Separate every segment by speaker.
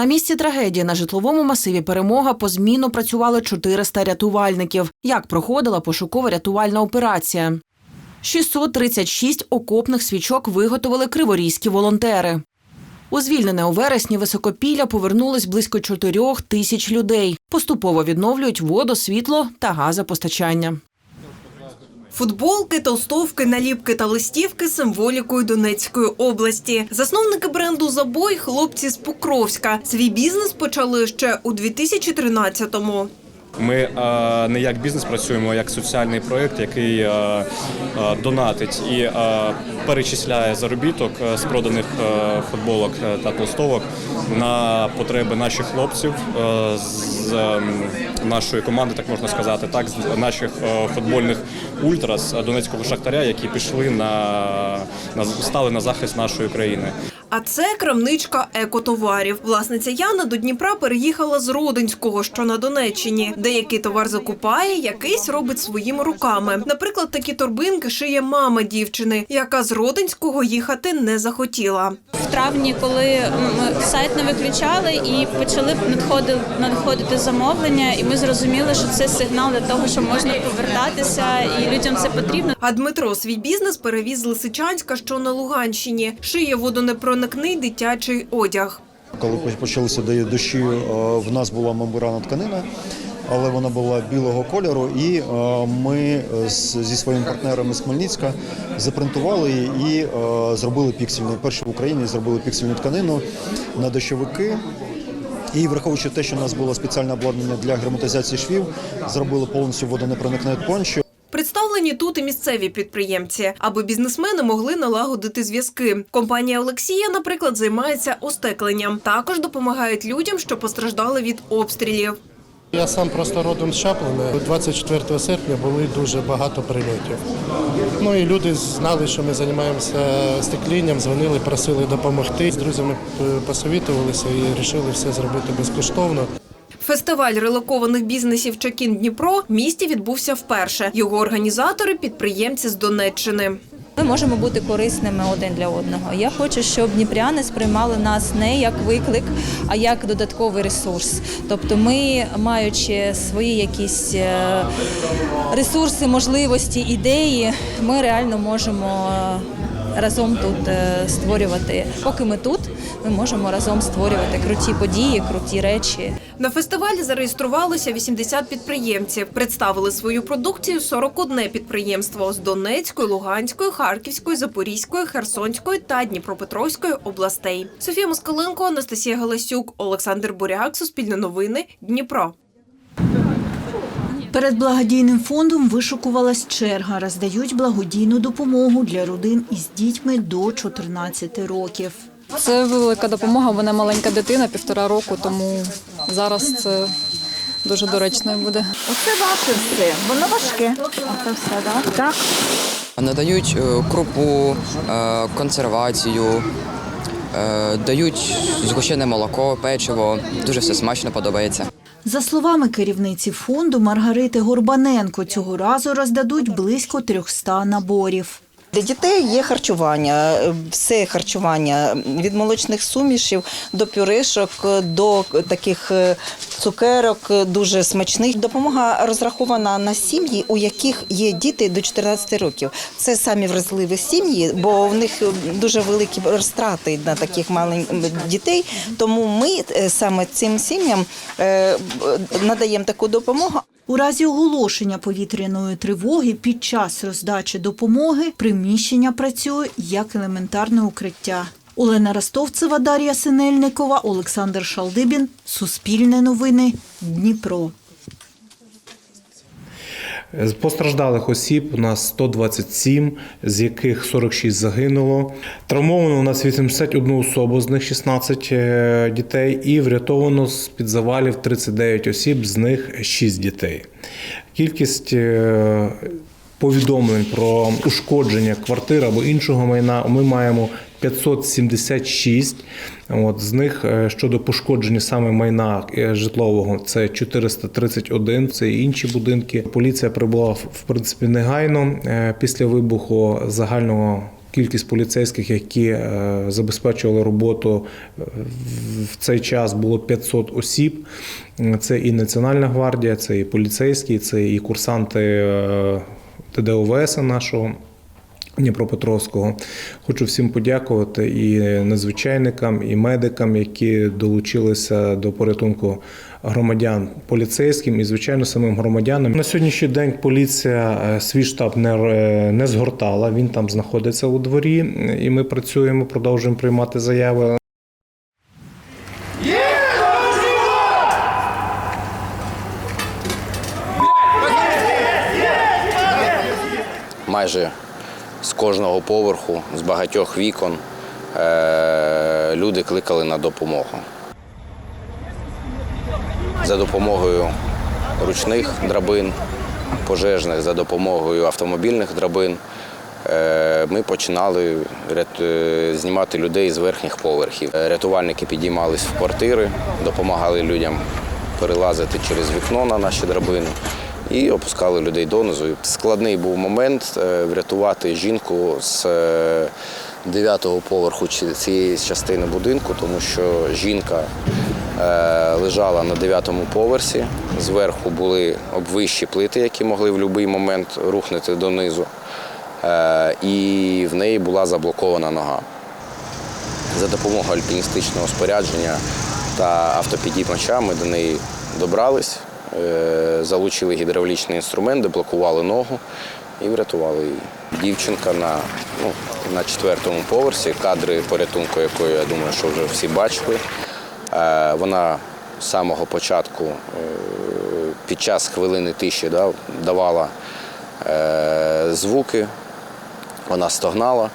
Speaker 1: На місці трагедії на житловому масиві перемога по зміну працювали 400 рятувальників. Як проходила пошукова рятувальна операція? 636 окопних свічок виготовили криворізькі волонтери. У звільнене у вересні високопілля повернулись близько 4 тисяч людей. Поступово відновлюють воду, світло та газопостачання.
Speaker 2: Футболки, толстовки, наліпки та листівки символікою Донецької області. Засновники бренду Забой хлопці з Покровська. Свій бізнес почали ще у 2013-му.
Speaker 3: Ми е, не як бізнес працюємо, а як соціальний проєкт, який е, е, донатить і перечисляє заробіток з проданих футболок та толстовок на потреби наших хлопців з е, нашої команди, так можна сказати, так з наших футбольних ультрас Донецького шахтаря, які пішли на, на стали на захист нашої країни.
Speaker 2: А це крамничка екотоварів. Власниця Яна до Дніпра переїхала з Родинського, що на Донеччині. Деякий товар закупає, якийсь робить своїми руками. Наприклад, такі торбинки шиє мама дівчини, яка з Родинського їхати не захотіла.
Speaker 4: Травні, коли сайт не виключали і почали надходити, надходити замовлення, і ми зрозуміли, що це сигнал для того, що можна повертатися, і людям це потрібно.
Speaker 2: А Дмитро свій бізнес перевіз з Лисичанська, що на Луганщині. Шиє водонепроникний дитячий одяг.
Speaker 5: Коли почалися до- дощі, е, в нас була мембрана тканина, але вона була білого кольору. І е, ми е, зі своїми партнерами з Хмельницька запринтували її і е, зробили піксельну. Перші в Україні зробили піксельну тканину на дощовики. І враховуючи те, що у нас було спеціальне обладнання для герметизації швів, зробили повністю водонепроникне пончо.
Speaker 2: Представлені тут і місцеві підприємці, аби бізнесмени могли налагодити зв'язки. Компанія Олексія, наприклад, займається остекленням. Також допомагають людям, що постраждали від обстрілів.
Speaker 6: Я сам просто родом з Чаплина. 24 серпня були дуже багато прильотів. Ну і люди знали, що ми займаємося стеклінням, дзвонили, просили допомогти. З друзями е, посовітувалися і вирішили все зробити безкоштовно.
Speaker 2: Фестиваль релокованих бізнесів Чекін Дніпро в місті відбувся вперше. Його організатори підприємці з Донеччини.
Speaker 7: Ми можемо бути корисними один для одного. Я хочу, щоб дніпряни сприймали нас не як виклик, а як додатковий ресурс. Тобто, ми, маючи свої якісь е, ресурси, можливості, ідеї, ми реально можемо е, разом тут е, створювати. Поки ми тут, ми можемо разом створювати круті події, круті речі.
Speaker 2: На фестивалі зареєструвалося 80 підприємців. Представили свою продукцію 41 підприємство з Донецької, Луганської, Харківської, Запорізької, Херсонської та Дніпропетровської областей. Софія Москаленко, Анастасія Галасюк, Олександр Буряк, Суспільне новини, Дніпро.
Speaker 8: Перед благодійним фондом вишукувалась черга. Роздають благодійну допомогу для родин із дітьми до 14 років.
Speaker 9: Це велика допомога. Вона маленька дитина, півтора року, тому зараз це дуже доречно буде.
Speaker 8: Оце ваше все. Воно важке. Оце все, так? Так.
Speaker 10: Надають е, крупу, е, консервацію, е, дають згущене молоко, печиво. Дуже все смачно подобається.
Speaker 8: За словами керівниці фонду Маргарити Горбаненко, цього разу роздадуть близько 300 наборів.
Speaker 11: Для дітей є харчування, е, все харчування від молочних сумішів до пюрешок, до таких е, цукерок е, дуже смачних. Допомога розрахована на сім'ї, у яких є діти до 14 років. Це самі вразливі сім'ї, бо в них дуже великі розтрати на таких маленьких дітей. Тому ми е, саме цим сім'ям е, надаємо таку допомогу.
Speaker 8: У разі оголошення повітряної тривоги під час роздачі допомоги приміщення працює як елементарне укриття. Олена Ростовцева, Дар'я Синельникова, Олександр Шалдибін. Суспільне новини. Дніпро.
Speaker 12: З постраждалих осіб у нас 127, з яких 46 загинуло. Травмовано у нас 81 особу, з них 16 е, дітей, і врятовано з під завалів 39 осіб, з них 6 дітей. Кількість е, повідомлень про ушкодження квартир або іншого майна ми маємо 576. От, з них е, щодо пошкодження саме майна е, житлового це 431, це інші будинки. Поліція прибула в принципі негайно е, після вибуху загального Кількість поліцейських, які забезпечували роботу в цей час було 500 осіб. Це і Національна гвардія, це і поліцейські, це і курсанти ТДОВС нашого. Дніпропетровського. Хочу всім подякувати і надзвичайникам, і медикам, які долучилися до порятунку громадян поліцейським і, звичайно, самим громадянам. На сьогоднішній день поліція е, свій штаб не, е, не згортала. Він там знаходиться у дворі, і ми працюємо, продовжуємо приймати заяви.
Speaker 13: майже з кожного поверху, з багатьох вікон е, люди кликали на допомогу. За допомогою ручних драбин, пожежних, за допомогою автомобільних драбин е, ми починали е, знімати людей з верхніх поверхів. Рятувальники підіймались в квартири, допомагали людям перелазити через вікно на наші драбини і опускали людей донизу. Складний був момент е, врятувати жінку з е, дев'ятого поверху цієї частини будинку, тому що жінка е, лежала на дев'ятому поверсі. Зверху були обвищі плити, які могли в будь-який момент рухнути донизу. І в неї була заблокована нога. За допомогою альпіністичного спорядження та автопідіймача ми до неї добрались, залучили гідравлічний інструмент, деблокували ногу і врятували її. Дівчинка на, ну, на четвертому поверсі, кадри порятунку якої, я думаю, що вже всі бачили. Е, Вона з самого початку е, під час хвилини тиші да, давала е, звуки, вона стогнала.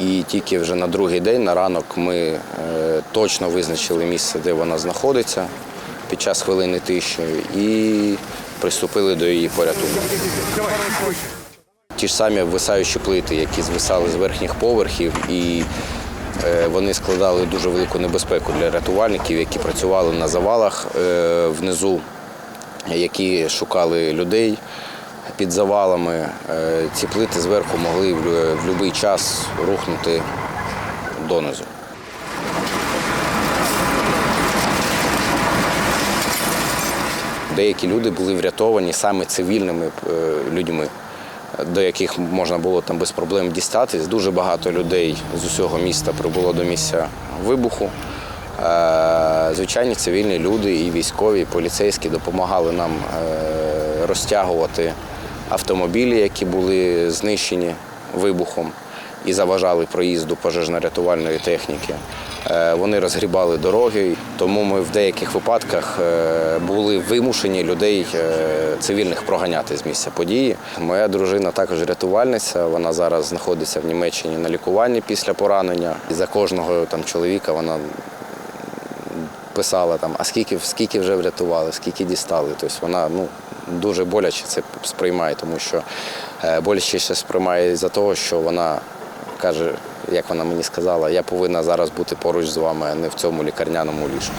Speaker 13: І тільки вже на другий день, на ранок, ми е, точно визначили місце, де вона знаходиться під час хвилини тиші, і приступили до її порятунку. Ті ж самі висаючі плити, які звисали з верхніх поверхів, і е, вони складали дуже велику небезпеку для рятувальників, які працювали на завалах е, внизу, які шукали людей під завалами. Е, Ці плити зверху могли в будь-який час рухнути донизу. Деякі люди були врятовані саме цивільними е, людьми, до яких можна було там без проблем дістатись. Дуже багато людей з усього міста прибуло до місця вибуху. Е, Звичайні цивільні люди, і військові, і поліцейські допомагали нам е, розтягувати автомобілі, які були знищені вибухом і заважали проїзду пожежно-рятувальної техніки. Е, Вони розгрібали дороги, тому ми в деяких випадках е, були вимушені людей е, цивільних проганяти з місця події. Моя дружина також рятувальниця. Вона зараз знаходиться в Німеччині на лікуванні після поранення. І за кожного там чоловіка вона писала там, а скільки, скільки вже врятували, скільки дістали. Тобто вона ну, дуже боляче це сприймає, тому що боляче ще сприймає за того, що вона каже, як вона мені сказала, я повинна зараз бути поруч з вами, а не в цьому лікарняному ліжку.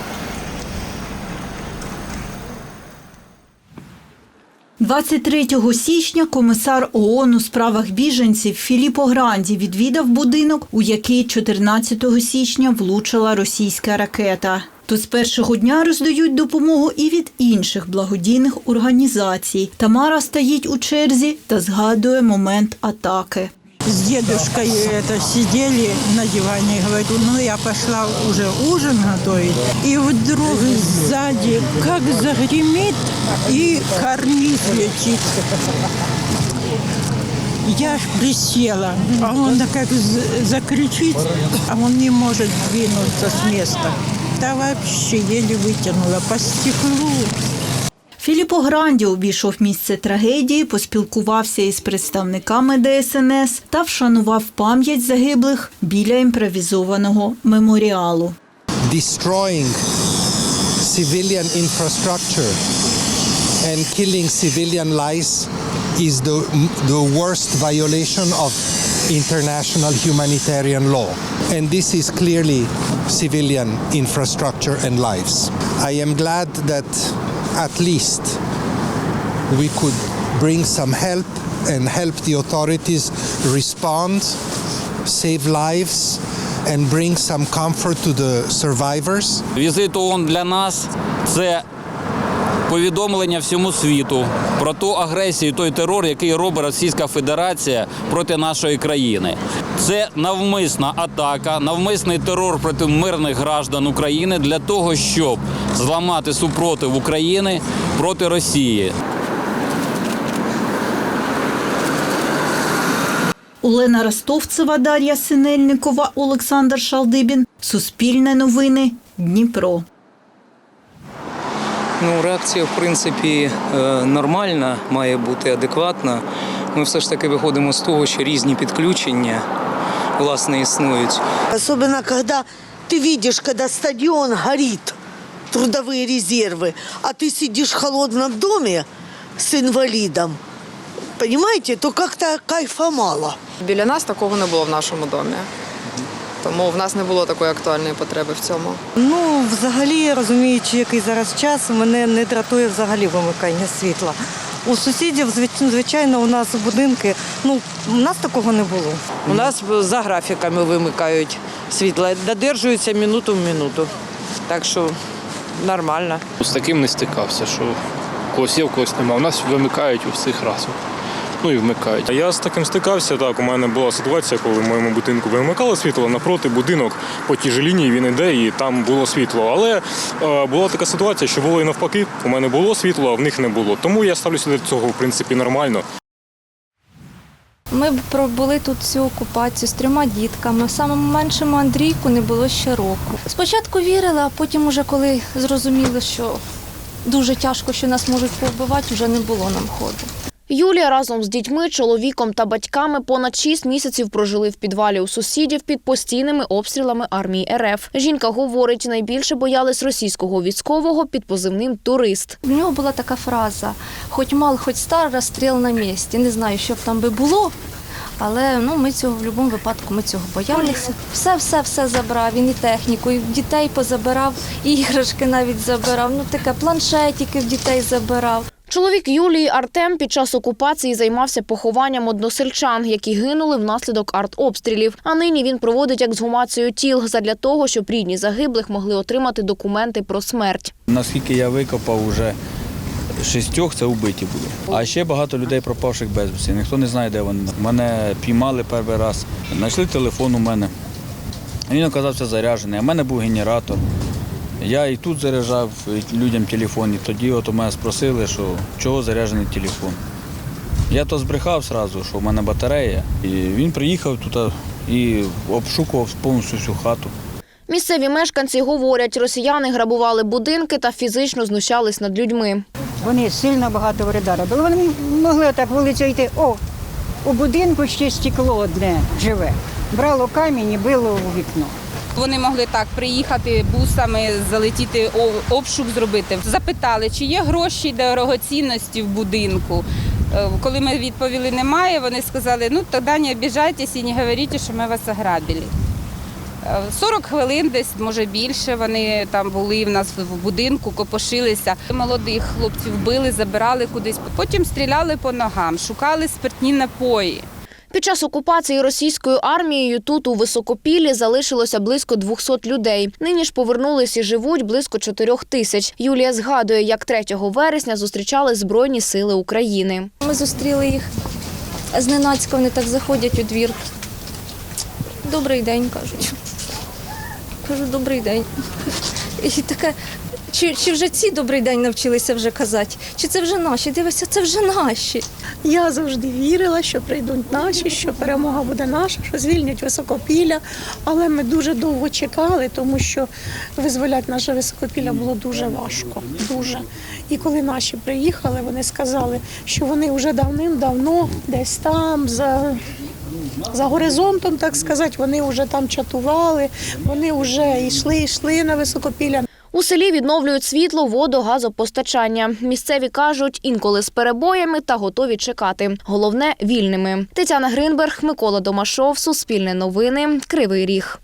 Speaker 8: 23 січня комісар ООН у справах біженців Філіппо Гранді відвідав будинок, у який 14 січня влучила російська ракета. Тут з першого дня роздають допомогу і від інших благодійних організацій. Тамара стоїть у черзі та згадує момент атаки.
Speaker 14: С дедушкой это сидели на диване и говорю, ну я пошла уже ужин готовить. И вдруг сзади как загремит и карниз летит. Я аж присела, а он как закричит, а он не может двинуться с места. Да вообще еле вытянула по стеклу.
Speaker 8: Філіппо Гранді обійшов місце трагедії, поспілкувався із представниками ДСНС та вшанував пам'ять загиблих біля імпровізованого меморіалу.
Speaker 15: destroying civilian infrastructure and killing civilian lives is the, the worst violation of international humanitarian law. And this is clearly civilian infrastructure and lives. I am glad that at least we could bring some help and help the authorities respond save lives and bring some comfort to the survivors.
Speaker 16: Візит ООН для нас це Повідомлення всьому світу про ту агресію, той терор, який робить Російська Федерація проти нашої країни. Це навмисна атака, навмисний терор проти мирних граждан України для того, щоб зламати супротив України проти Росії.
Speaker 8: Олена Ростовцева, Дар'я Синельникова, Олександр Шалдибін. Суспільне новини. Дніпро.
Speaker 17: Ну, реакція, в принципі, е, нормальна, має бути адекватна. Ми все ж таки виходимо з того, що різні підключення власне існують.
Speaker 18: Особенно, когда ты видишь, когда стадион горит, трудовые резервы, а ты сидишь в холодном доме с инвалидом, понимаете, то как-то кайфа мало.
Speaker 19: Біля нас такого не було в нашому домі. Тому в нас не було такої актуальної потреби в цьому.
Speaker 20: Ну, взагалі, розуміючи, який зараз час, мене не дратує взагалі вимикання світла. У сусідів, звичайно, у нас будинки, ну, у нас такого не було.
Speaker 21: У нас за графіками вимикають світло, додержуються минуту в минуту. Так що нормально.
Speaker 22: З таким не стикався, що когось є, в когось немає. У нас вимикають у всіх разом. Ну і вмикають.
Speaker 3: Я з таким стикався. Так, у мене була ситуація, коли в моєму будинку вимикали світло. Напроти будинок по тій же лінії він іде, і там було світло. Але е, була така ситуація, що було і навпаки. У мене було світло, а в них не було. Тому я ставлюся до цього в принципі нормально.
Speaker 23: Ми пробули тут цю окупацію з трьома дітками. Самому меншому Андрійку не було ще року. Спочатку вірили, а потім, уже коли зрозуміли, що дуже тяжко, що нас можуть повбивати, вже не було нам ходу.
Speaker 24: Юлія разом з дітьми, чоловіком та батьками понад шість місяців прожили в підвалі у сусідів під постійними обстрілами армії РФ. Жінка говорить, найбільше боялись російського військового під позивним турист.
Speaker 23: В нього була така фраза: хоч мал, хоч стар, розстріл на місці. Не знаю, що б там би було. Але ну ми цього в будь-якому випадку ми цього боялися. Все, все, все забрав. Він і техніку, і дітей позабирав, і іграшки навіть забирав. Ну таке планшетики в дітей забирав.
Speaker 24: Чоловік Юлії Артем під час окупації займався похованням односельчан, які гинули внаслідок артобстрілів. А нині він проводить ексгумацію тіл задля того, щоб рідні загиблих могли отримати документи про смерть.
Speaker 16: Наскільки я викопав, уже шістьох це вбиті були. А ще багато людей пропавших безвісті. Ніхто не знає, де вони. Мене піймали перший раз, знайшли телефон у мене. Він оказався заряджений. А в мене був генератор. Я і тут заряджав людям телефон, і тоді от у мене спросили, що чого заряджений телефон. Я то збрехав одразу, що в мене батарея. І він приїхав тут і обшукував повністю всю хату.
Speaker 24: Місцеві мешканці говорять, росіяни грабували будинки та фізично знущались над людьми.
Speaker 25: Вони сильно багато вреда робили. Вони могли так вулицю йти. О, у будинку ще стекло одне живе. Брало камінь і било у вікно.
Speaker 26: Вони могли так приїхати бусами, залетіти обшук зробити. Запитали, чи є гроші дорогоцінності в будинку. Е, Коли ми відповіли немає, вони сказали, ну тоді не обіжайтесь і не говоріть, що ми вас ограбили. Е, 40 хвилин десь, може більше, вони там були в нас в будинку, копошилися. Молодих хлопців били, забирали кудись, потім стріляли по ногам, шукали спиртні напої.
Speaker 24: Під час окупації російською армією тут у високопіллі залишилося близько 200 людей. Нині ж повернулись і живуть близько 4 тисяч. Юлія згадує, як 3 вересня зустрічали Збройні сили України.
Speaker 23: Ми зустріли їх зненацька, вони так заходять у двір. Добрий день, кажуть. Кажу, добрий день. І таке, чи, чи вже ці добрий день навчилися вже казати? Чи це вже наші? Дивися, це вже наші.
Speaker 27: Я завжди вірила, що прийдуть наші, що перемога буде наша, що звільнять високопілля. Але ми дуже довго чекали, тому що визволяти наше високопілля було дуже важко. Дуже. І коли наші приїхали, вони сказали, що вони вже давним-давно десь там за. За горизонтом, так сказати, вони вже там чатували, вони вже йшли, йшли на високопілля.
Speaker 24: У селі відновлюють світло, воду, газопостачання. Місцеві кажуть, інколи з перебоями та готові чекати. Головне вільними. Тетяна Гринберг, Микола Домашов, Суспільне новини, Кривий Ріг.